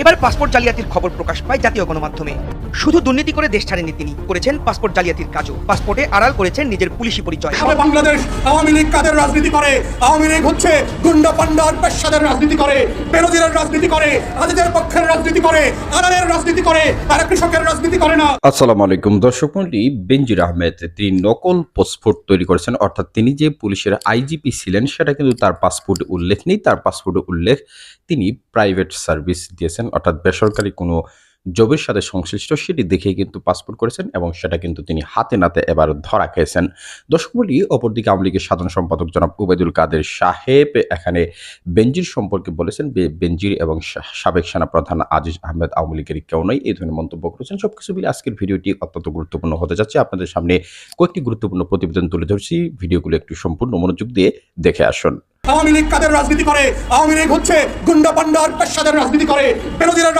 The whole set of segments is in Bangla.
এবার পাসপোর্ট জালিয়াতির খবর প্রকাশ পায় জাতীয় গণমাধ্যমে। শুধু দুর্নীতি করে দেশ ছাড়েননি তিনি। করেছেন পাসপোর্ট জালিয়াতির কাজও। পাসপোর্টে আড়াল করেছেন নিজের পুলিশি পরিচয়। বাংলাদেশ আওয়ামী লীগ কাদের রাজনীতি করে? আওয়ামী লীগ হচ্ছে গুন্ডা পান্ডার পেশাদের রাজনীতি করে। বেরোজিরের রাজনীতি করে আদিদের পক্ষের রাজনীতি করে আড়ালের রাজনীতি করে তারা কৃষকের রাজনীতি করে না। আসসালামু আলাইকুম দর্শক মন্ডলী বেনজির আহমেদ তিনি নকল পাসপোর্ট তৈরি করেছেন। অর্থাৎ তিনি যে পুলিশের আইজিপি ছিলেন সেটা কিন্তু তার পাসপোর্টে উল্লেখ নেই। তার পাসপোর্টে উল্লেখ তিনি প্রাইভেট সার্ভিস দিয়েছেন, অর্থাৎ বেসরকারি কোনো জবের সাথে সংশ্লিষ্ট সেটি দেখেই কিন্তু পাসপোর্ট করেছেন এবং সেটা কিন্তু তিনি হাতে নাতে এবার ধরা খেয়েছেন। দর্শক মন্ডলী, অপরদিকে আওয়ামী লীগের সাধারণ সম্পাদক জনাব উবায়দুল কাদের সাহেব এখানে বেনজির সম্পর্কে বলেছেন, বে- বেনজির এবং সাবেক সেনা প্রধান আজিজ আহমেদ আওয়ামী লীগের কেউ নয়, এই ধরনের মন্তব্য করেছেন। সবকিছু মিলে আজকের ভিডিওটি অত্যন্ত গুরুত্বপূর্ণ হতে যাচ্ছে। আপনাদের সামনে কয়েকটি গুরুত্বপূর্ণ প্রতিবেদন তুলে ধরছি। ভিডিওগুলো একটু সম্পূর্ণ মনোযোগ দিয়ে দেখে আসুন। আওয়ামী লীগ কাদের রাজনীতি করে? আওয়ামী লীগ হচ্ছে পেশাদের রাজনীতি করে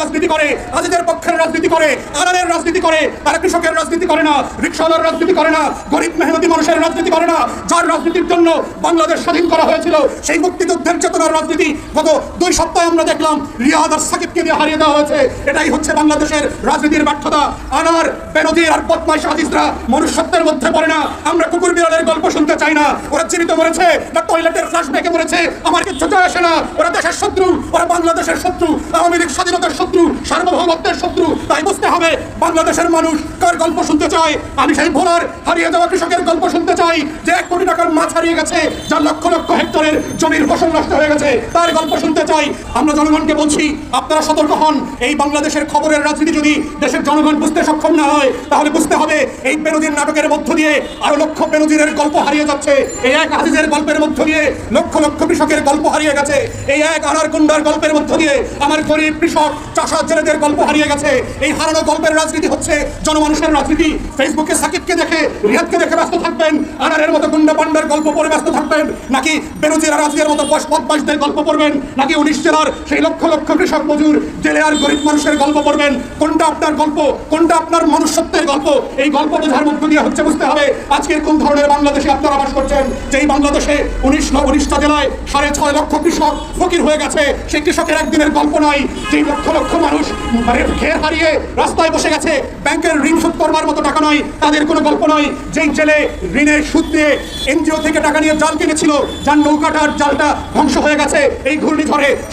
রাজনীতি করে আদিদের পক্ষের রাজনীতি করে আনারের রাজনীতি করে কৃষকের রাজনীতি করে না, রিক্সাওয়ালার রাজনীতি করে না, গরিব মেহনতি মানুষের রাজনীতি করে না। যার রাজনীতির জন্য বাংলাদেশ স্বাধীন করা হয়েছিল, সেই মুক্তিযুদ্ধের চেতনার রাজনীতি গত দুই সপ্তাহে আমরা দেখলাম, রিয়াদ আর সাকিবকে দিয়ে হারিয়ে দেওয়া হয়েছে। এটাই হচ্ছে বাংলাদেশের রাজনীতির ব্যর্থতা। আনার, বেনজির আর বদমাইশ আজিজরা মনুষ্যত্বের মধ্যে পড়ে না। আমরা কুকুর বিড়ালের গল্প শুনতে চাই না। ওরা জীবিত মরেছে, না টয়লেটের ফ্ল্যাশব্যাকে মরেছে আমার কিচ্ছু যায় আসে না। ওরা দেশের শত্রু, ওরা বাংলাদেশের শত্রু, আওয়ামী লীগ স্বাধীনতার শত্রু, সার্বভৌমত্বের শত্রু। তাই বুঝতে হবে, বাংলাদেশের মানুষ কার গল্প শুনতে চায়? আমি সেই ভোলার, হারিয়ে যাওয়া কৃষকের গল্প শুনতে চাই, যে এক কোটি টাকার মাছ হারিয়ে গেছে যার লক্ষ লক্ষ হেক্টরের জমির ফসল নষ্ট হয়ে গেছে। তার গল্প শুনতে চাই। আমরা জনগণকে বলছি, আপনারা সতর্ক হন। এই বাংলাদেশের খবরের রাজনীতি যদি দেশের জনগণ বুঝতে সক্ষম না হয়, তাহলে বুঝতে হবে, এই বেনজির নাটকের মধ্য দিয়ে আরও লক্ষ বেনজিরের গল্প হারিয়ে যাচ্ছে। এই এক আজিজের গল্পের মধ্য দিয়ে লক্ষ লক্ষ কৃষকের গল্প হারিয়ে গেছে। এই এক আনার গুন্ডার গল্পের মধ্য দিয়ে আমার গরিব কৃষক চাষা জেলেদের গল্প হারিয়ে গেছে। এই হারানো গল্পের রাজনীতি হচ্ছে জনমানুষের রাজনীতি। ফেসবুকে সাকিবকে দেখে, রিয়াদকে দেখে ব্যস্ত থাকবেন আনারের মতো গুন্ডা পান্ডার গল্প পড়ে ব্যস্ত থাকবেন, নাকি বেরোজিরা রাজনীতির মতো বস বদমাইশদের গল্প পড়বেন, নাকি উনিশ জেলার সেই লক্ষ লক্ষ কৃষক মজুর জেলে আর গরিব মানুষের গল্প পড়বেন? কোনটা আপনার গল্প? কোনটা আপনার মনুষ্যত্বের গল্প? এই গল্প বোঝার মধ্য দিয়ে হচ্ছে বুঝতে হবে, আজকে কোন ধরনের বাংলাদেশে আপনারা বাস করছেন? যেই বাংলাদেশে উনিশ উনিশটা জেলায় সাড়ে ছয় লক্ষ কৃষক ফকির হয়ে গেছে। সেই কৃষকের একদিনের গল্প নয়, যেই লক্ষ লক্ষ মানুষ মানে ঘের হারিয়ে রাস্তায় বসে গেছে। ব্যাংকের ঋণ শোধ করবার মতো টাকা নয়, তাদের কোনো গল্প নয়। যেই জেলে ঋণের সুদ দিয়ে এনজিও থেকে টাকা নিয়ে জাল কিনেছিল, যার নৌকাটার জালটা ধ্বংস হয়ে গেছে। এই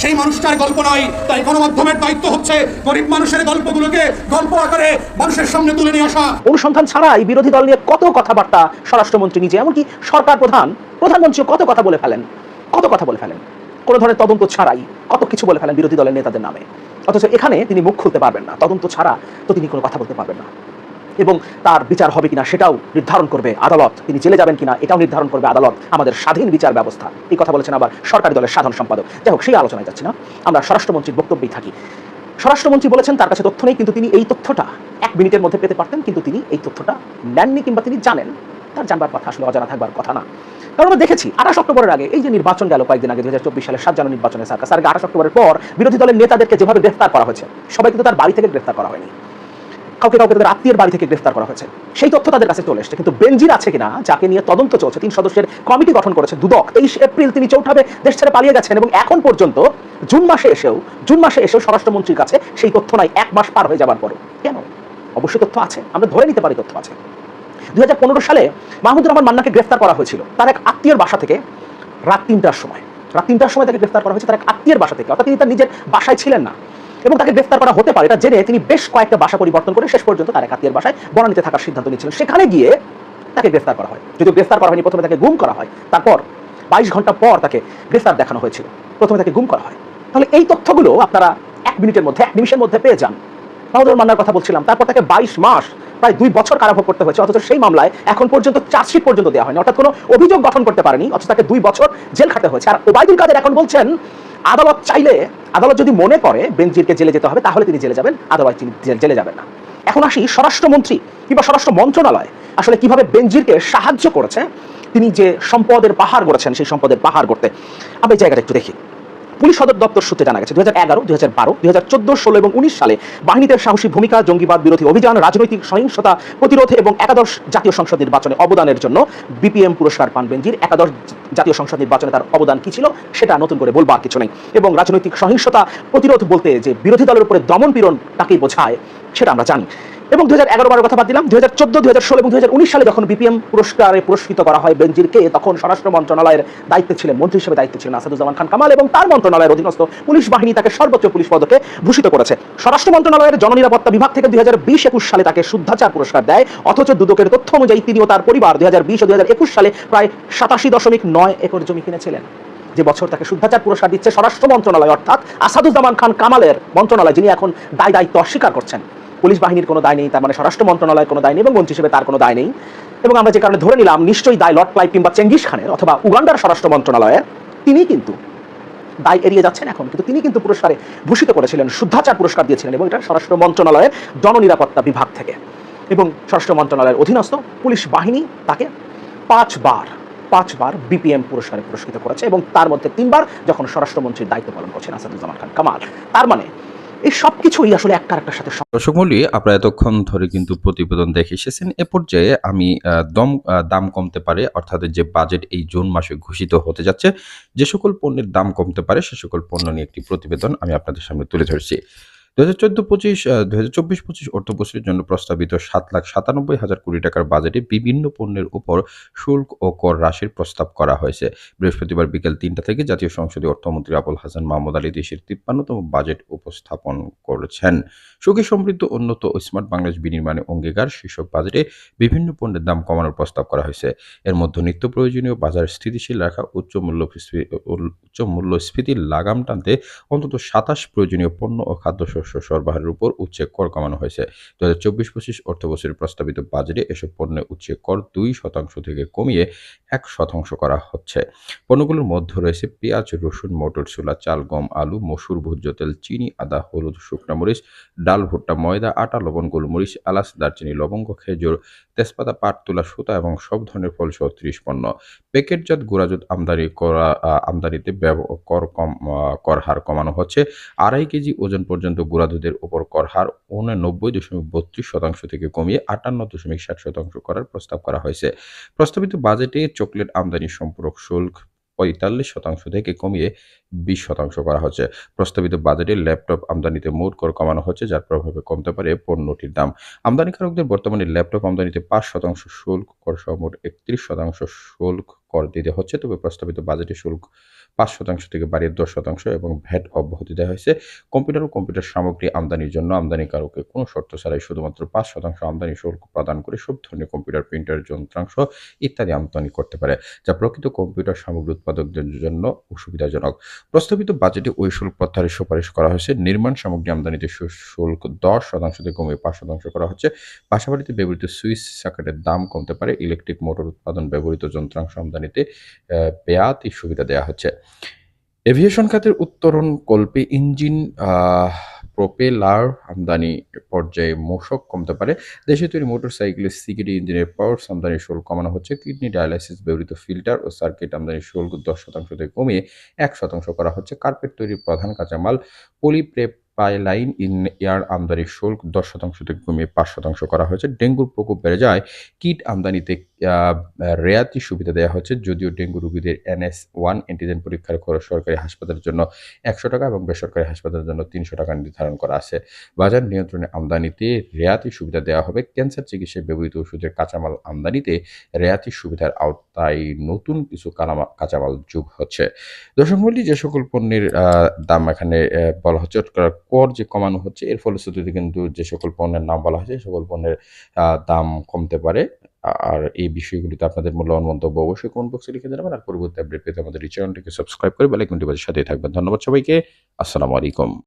সেই মানুষটার গল্প নয়। তাই গণমাধ্যমের দায়িত্ব হচ্ছে গরিব মানুষের গল্পগুলোকে গল্প আকারে মানুষের সামনে তুলে নিয়ে আসা। অনুসন্ধান ছাড়াই বিরোধী দল নিয়ে কত কথাবার্তা, স্বরাষ্ট্রমন্ত্রী নিজে, এমনকি সরকার প্রধান প্রধানমন্ত্রী কত কথা বলে ফেলেন। কত কথা বলে ফেলেন? কোনো ধরনের তদন্ত ছাড়াই কত কিছু বলে ফেলেন বিরোধী দলের নেতাদের নামে। অথচ এখানে তিনি মুখ খুলতে পারবেন না। তদন্ত ছাড়া তো তিনি কোনো কথা বলতে পারবেন না। এবং তার বিচার হবে কিনা সেটাও নির্ধারণ করবে আদালত। তিনি জেলে যাবেন কিনা এটাও নির্ধারণ করবে আদালত। আমাদের স্বাধীন বিচার ব্যবস্থা। এই কথা বলেছেন আবার সরকারি দলের সাধারণ সম্পাদক। যাই হোক, সেই আলোচনায় যাচ্ছি না। আমরা স্বরাষ্ট্রমন্ত্রীর বক্তব্যেই থাকি। স্বরাষ্ট্রমন্ত্রী বলেছেন, তার কাছে তথ্য নেই, কিন্তু তিনি এই তথ্যটা এক মিনিটের মধ্যে পেতে পারতেন, কিন্তু তিনি এই তথ্যটা নেননি কিংবা তিনি জানেন। তার জানবার কথা আসলে অজানা থাকবার কথা না। কারণ আমরা দেখেছি, আঠাশ অক্টোবরের আগে এই যে নির্বাচন গেল কয়েকদিন আগে দু হাজার চব্বিশ সালের সাত জানুয়ারি নির্বাচনের সার্কাস আর আঠাশ অক্টোবরের পর বিরোধী দলের নেতাদেরকে যেভাবে গ্রেফতার করা হয়েছে সবাই কিন্তু তার বাড়ি থেকে গ্রেফতার করা হয়নি। কাউকে কাউকে তাদের আত্মীয়ের বাড়ি থেকে গ্রেফতার করা হয়েছে। সেই তথ্য তাদের কাছে চলে এসেছে, কিন্তু বেনজির আছে কিনা, যাকে নিয়ে তদন্ত চলছে, তিন সদস্যের কমিটি গঠন করেছে দুদক। তেইশ এপ্রিল তিনি চৌঠাবে দেশ ছেড়ে পালিয়ে গেছেন এবং এখন পর্যন্ত জুন মাসে এসেও, জুন মাসে এসেও স্বরাষ্ট্রমন্ত্রীর কাছে সেই তথ্য নাই, এক মাস পার হয়ে যাবার পরে কেন? অবশ্যই তথ্য আছে, আমরা ধরে নিতে পারি তথ্য আছে। দুই সালে মাহমুদুর রহমান মান্নাকে গ্রেফতার করা হয়েছিল। তার এক আত্মীয়ের বাসা থেকে রাত তিনটার সময়। রাত তিনটার সময় তাকে গ্রেফতার করা হয়েছে, তার এক আত্মীয়ের বাসা থেকে। অর্থাৎ তিনি তার নিজের বাসায় ছিলেন না। এবং তাকে গ্রেফতার করা হতে পারে, এটা জেনে তিনি বেশ কয়েকটা বাসা পরিবর্তন করে শেষ পর্যন্ত তার এক আত্মীয়ের বাসায় বনানীতে থাকার সিদ্ধান্ত নিয়েছিলেন। সেখানে গিয়ে তাকে গ্রেফতার করা হয়। যদিও গ্রেফতার করা হয়নি, প্রথমে তাকে গুম করা হয়। তারপর বাইশ ঘণ্টা পর তাকে গ্রেফতার দেখানো হয়েছিল। প্রথমে তাকে গুম করা হয়। তাহলে এই তথ্যগুলো আপনারা এক মিনিটের মধ্যে, এক নিমিষের মধ্যে পেয়ে যান। মাহমুদুর মান্নার কথা বলছিলাম। তারপর তাকে বাইশ মাস, প্রায় দুই বছর কারাভোগ করতে হয়েছে, অথচ সেই মামলায় এখন পর্যন্ত চার্জশিট পর্যন্ত দেওয়া হয়নি, অর্থাৎ কোনো অভিযোগ গঠন করতে পারেনি, অথচ তাকে দুই বছর জেল খাটতে হয়েছে। আর ওবায়দুল কাদের এখন বলছেন, আদালত চাইলে, আদালত যদি মনে করে বেনজিরকে জেলে যেতে হবে, তাহলে তিনি জেলে যাবেন, আদালত তিনি জেলে যাবেন না। এখন আসি স্বরাষ্ট্রমন্ত্রী কিংবা স্বরাষ্ট্র মন্ত্রণালয়, আসলে কীভাবে বেনজিরকে সাহায্য করেছে, তিনি যে সম্পদের পাহাড় গড়েছেন, সেই সম্পদের পাহাড় গড়তে, আমি এই জায়গাটা একটু দেখি। পুলিশ সদর দপ্তর সূত্রে জানা গেছে দু হাজার এগারো বারো চোদ্দ এবং উনিশ সালে বাহিনীতে সাহসী ভূমিকা, জঙ্গিবাদ বিরোধী অভিযান, রাজনৈতিক সহিংসতা প্রতিরোধ এবং একাদশ জাতীয় সংসদ নির্বাচনে অবদানের জন্য বিপিএম পুরস্কার পান বেনজির। একাদশ জাতীয় সংসদ নির্বাচনে তার অবদান কি ছিল সেটা নতুন করে বলবার কিছু নেই। এবং রাজনৈতিক সহিংসতা প্রতিরোধ বলতে যে বিরোধী দলের উপরে দমন পীড়ন তাকেই বোঝায়, সেটা আমরা জানি। এবং দু হাজার এগারো বারো কথা বাদ দিলাম দু হাজার চোদ্দ দু হাজার ষোলো এবং দু হাজার উনিশ সালে যখন বিপিএম পুরস্কারে পুরস্কৃত করা হয় বেনজিরকে, তখন স্বরাষ্ট্র মন্ত্রণালয়ের দায়িত্বে ছিলেন, মন্ত্রী হিসেবে দায়িত্বে ছিলেন আসাদুজ্জামান খান কামাল এবং তার মন্ত্রণালয়ের অধীনস্থ পুলিশ বাহিনী তাকে সর্বোচ্চ পুলিশ পদকে ভূষিত করেছে। স্বরাষ্ট্র মন্ত্রণালয়ের জননিরাপত্তা বিভাগ থেকে দুই হাজার বিশ একুশ সালে তাকে শুদ্ধাচার পুরস্কার দেয়, অথচ দুদকের তথ্য অনুযায়ী তিনি ও তার পরিবার দুই হাজার বিশ ও দুই হাজার একুশ সালে প্রায় সাতাশি দশমিক নয় একর জমি কিনেছিলেন। যে বছর তাকে শুদ্ধাচার পুরস্কার দিচ্ছে স্বরাষ্ট্র মন্ত্রণালয়, অর্থাৎ আসাদুজ্জামান খান কামালের মন্ত্রণালয়, যিনি এখন দায় দায়িত্ব অস্বীকার করছেন। পুলিশ বাহিনীর কোনো দায় নেই, তার মানে স্বরাষ্ট্র মন্ত্রণালয়ের কোনো দায় নেই এবং মন্ত্রী হিসেবে তার কোনো দায় নেই। এবং আমরা যে কারণে ধরে নিলাম, নিশ্চয়ই দায় লর্ড ক্লাইভ কিংবা চেঙ্গিস খানের অথবা উগান্ডার স্বরাষ্ট্র মন্ত্রণালয়ের তিনি কিন্তু দায় এড়িয়ে যাচ্ছেন এখন, কিন্তু তিনি কিন্তু পুরস্কারে ভূষিত করেছিলেন, শুদ্ধাচার পুরস্কার দিয়েছিলেন এবং এটা স্বরাষ্ট্র মন্ত্রণালয়ের জননিরাপত্তা বিভাগ থেকে। এবং স্বরাষ্ট্র মন্ত্রণালয়ের অধীনস্থ পুলিশ বাহিনী তাকে পাঁচবার পাঁচবার বিপিএম পুরস্কারে পুরস্কৃত করেছে এবং তার মধ্যে তিনবার যখন স্বরাষ্ট্রমন্ত্রীর দায়িত্ব পালন করছেন আসাদুজ্জামান খান। কামাল, তার মানে এই সব কিছুই আসলে একটা আরেকটার সাথে দর্শক মূল্য আপনারা এতক্ষণ ধরে কিন্তু প্রতিবেদন দেখে এসেছেন। এ পর্যায়ে আমি দম দাম কমতে পারে, অর্থাৎ যে বাজেট এই জুন মাসে ঘোষিত হতে যাচ্ছে, যে সকল পণ্যের দাম কমতে পারে, সে সকল পণ্য নিয়ে একটি প্রতিবেদন আমি আপনাদের সামনে তুলে ধরছি। দু হাজার চোদ্দ পঁচিশ দু হাজার চব্বিশ পঁচিশ অর্থবছরের জন্য প্রস্তাবিত সাত লাখ সাতানব্বই হাজার কোটি টাকার বাজেটে বিভিন্ন পণ্যের উপর শুল্ক ও কর হ্রাসের প্রস্তাব করা হয়েছে। বৃহস্পতিবার বিকেল তিনটা থেকে জাতীয় সংসদে অর্থমন্ত্রী আবুল হাসান মাহমুদ আলী দেশের তিপ্পান্নতম বাজেট উপস্থাপন করেছেন। সুখী, সমৃদ্ধ, উন্নত ও স্মার্ট বাংলাদেশ বিনির্মাণে অঙ্গীকার শীর্ষক বাজেটে বিভিন্ন পণ্যের দাম কমানোর প্রস্তাব করা হয়েছে। এর মধ্যে নিত্য প্রয়োজনীয় বাজার স্থিতিশীল রাখা, উচ্চ মূল্য উচ্চ মূল্যস্ফীতির লাগাম টানতে অন্তত সাতাশ প্রয়োজনীয় পণ্য ও খাদ্যশস্য সরবরাহের উপর উচ্চে কর কমানো হয়েছে। দু হাজার চব্বিশ পঁচিশ অর্থবছরের প্রস্তাবিত বাজেটে এসব পণ্যের উচ্চে কর দুই শতাংশ থেকে কমিয়ে এক শতাংশ করা হচ্ছে। পণ্যগুলোর মধ্যে রয়েছে পেঁয়াজ, রসুন, মটর, ছোলা, চাল, গম, আলু, মসুর, ভোজ্য তেল, চিনি, আদা, হলুদ, শুকনা মরিচ, ডাল, ভুট্টা, ময়দা, আটা, লবণ, গোলমরিচ, এলাচ, দারচিনি, লবঙ্গ, খেজুর তেজপাতা, পাট, তুলা, সুতা এবং সব ধরনের ফলসহ ত্রিশ পণ্য। প্যাকেটজাত গুঁড়াজুত আমদানি করা আমদানিতে কর কম কর হার কমানো হচ্ছে। আড়াই কেজি ওজন পর্যন্ত গুঁড়া দুধের উপর কর হার উননব্বই দশমিক বত্রিশ শতাংশ থেকে কমিয়ে আটান্ন দশমিক ষাট শতাংশ করার প্রস্তাব করা হয়েছে। প্রস্তাবিত বাজেটে চকলেট আমদানি সম্পূরক শুল্ক পঁয়তাল্লিশ শতাংশ থেকে কমিয়ে বিশ শতাংশ করা হচ্ছে। প্রস্তাবিত বাজেটে ল্যাপটপ আমদানিতে মোট কর কমানো হচ্ছে, যার প্রভাবে কমতে পারে পণ্যটির দাম। আমদানিকারকদের বর্তমানে ল্যাপটপ আমদানিতে পাঁচ শতাংশ শুল্ক কর সহ মোট একত্রিশ শতাংশ শুল্ক কর দিতে হচ্ছে, তবে প্রস্তাবিত বাজেটে শুল্ক পাঁচ শতাংশ থেকে বাড়িয়ে দশ শতাংশ এবং ভ্যাট অব্যাহতি দেওয়া হয়েছে। কম্পিউটার ও কম্পিউটার সামগ্রী আমদানির জন্য আমদানিকারককে কোনো শর্ত ছাড়াই শুধুমাত্র পাঁচ শতাংশ আমদানি শুল্ক প্রদান করে সব ধরনের কম্পিউটার, প্রিন্টার, যন্ত্রাংশ ইত্যাদি আমদানি করতে পারে, যা প্রকৃত কম্পিউটার সামগ্রী উৎপাদকদের জন্য অসুবিধাজনক। প্রস্তাবিত বাজেটে ওই শুল্ক প্রত্যাহারের সুপারিশ করা হয়েছে। নির্মাণ সামগ্রী আমদানিতে শুল্ক দশ শতাংশ থেকে কমিয়ে পাঁচ শতাংশ করা হচ্ছে। বাসাবাড়িতে ব্যবহৃত সুইচ সকেটের দাম কমতে পারে। ইলেকট্রিক মোটর উৎপাদন ব্যবহৃত যন্ত্রাংশ আমদানিতে বেয়াতি সুবিধা দেওয়া হচ্ছে। এভিয়েশন খাতের উত্তরণ কল্পে ইঞ্জিন প্রোপেলার আমদানি পর্যায়ে মোশক কমতে পারে। দেশে তৈরি মোটরসাইকেলের সিকিউরিটি ইঞ্জিনের পাওয়ার্স আমদানির শুল্ক কমানো হচ্ছে। কিডনি ডায়ালাইসিস, ব্যবহৃত ফিল্টার ও সার্কিট আমদানির শুল্ক দশ শতাংশ থেকে কমিয়ে এক শতাংশ করা হচ্ছে। কার্পেট তৈরির প্রধান কাঁচামাল পলিপ্রেপ পাইলাইন ইন এয়ার আমদানির শুল্ক দশ শতাংশ থেকে কমিয়ে পাঁচ শতাংশ করা হয়েছে। ডেঙ্গুর প্রকোপ বেড়ে যায়। কিট আমদানিতে রেয়াতি সুবিধা দেওয়া হচ্ছে যদিও ডেঙ্গু রোগীদের এনএস ওয়ান অ্যান্টিজেন পরীক্ষার খরচ সরকারি হাসপাতালের জন্য একশো টাকা এবং বেসরকারি হাসপাতালের জন্য তিনশো টাকা নির্ধারণ করা আছে। বাজার নিয়ন্ত্রণে আমদানিতে রেয়াতি সুবিধা দেওয়া হবে। ক্যান্সার চিকিৎসায় ব্যবহৃত ওষুধের কাঁচামাল আমদানিতে রেয়াতি সুবিধার আওতায় নতুন কিছু কাঁচামাল যোগ হচ্ছে। দর্শক মূল্য যে সকল পণ্যের দাম এখানে বলা হচ্ছে কর যে কমানো হচ্ছে, এর ফলশ্রুতিতে কিন্তু যে সকল পণ্যের নাম বলা হয়েছে সকল পণ্যের দাম কমতে পারে। আর এই বিষয়গুলিতে আপনাদের মূল্যবান মন্তব্য অবশ্যই কমেন্ট বক্সে লিখে দেবেন আর পরবর্তী আপডেট পেতে আমাদের এই চ্যানেলটিকে সাবস্ক্রাইব করে বেলাইকনটি বাজার সাথেই থাকবেন। ধন্যবাদ সবাইকে। আসসালামু আলাইকুম।